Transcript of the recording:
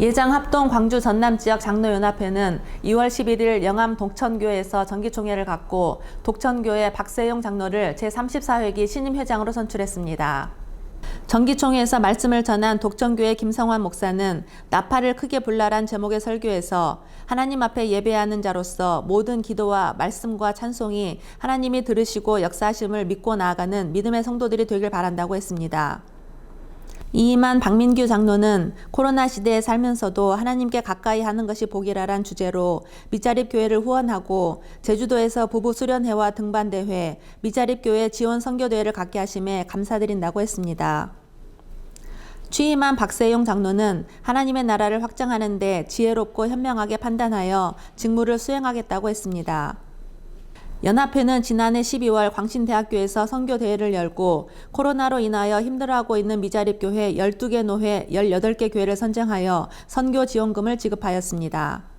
예장 합동 광주 전남 지역 장로연합회는 2월 11일 영암 독천교회에서 정기총회를 갖고 독천교회 박세용 장로를 제34회기 신임회장으로 선출했습니다. 정기총회에서 말씀을 전한 독천교회 김성환 목사는 나팔을 크게 불라란 제목의 설교에서 하나님 앞에 예배하는 자로서 모든 기도와 말씀과 찬송이 하나님이 들으시고 역사하심을 믿고 나아가는 믿음의 성도들이 되길 바란다고 했습니다. 이만 박민규 장로는 코로나 시대에 살면서도 하나님께 가까이 하는 것이 복이라란 주제로 미자립 교회를 후원하고 제주도에서 부부 수련회와 등반 대회, 미자립 교회 지원 선교 대회를 갖게 하심에 감사드린다고 했습니다. 취임한 박세용 장로는 하나님의 나라를 확장하는데 지혜롭고 현명하게 판단하여 직무를 수행하겠다고 했습니다. 연합회는 지난해 12월 광신대학교에서 선교대회를 열고 코로나로 인하여 힘들어하고 있는 미자립 교회 12개 노회 18개 교회를 선정하여 선교 지원금을 지급하였습니다.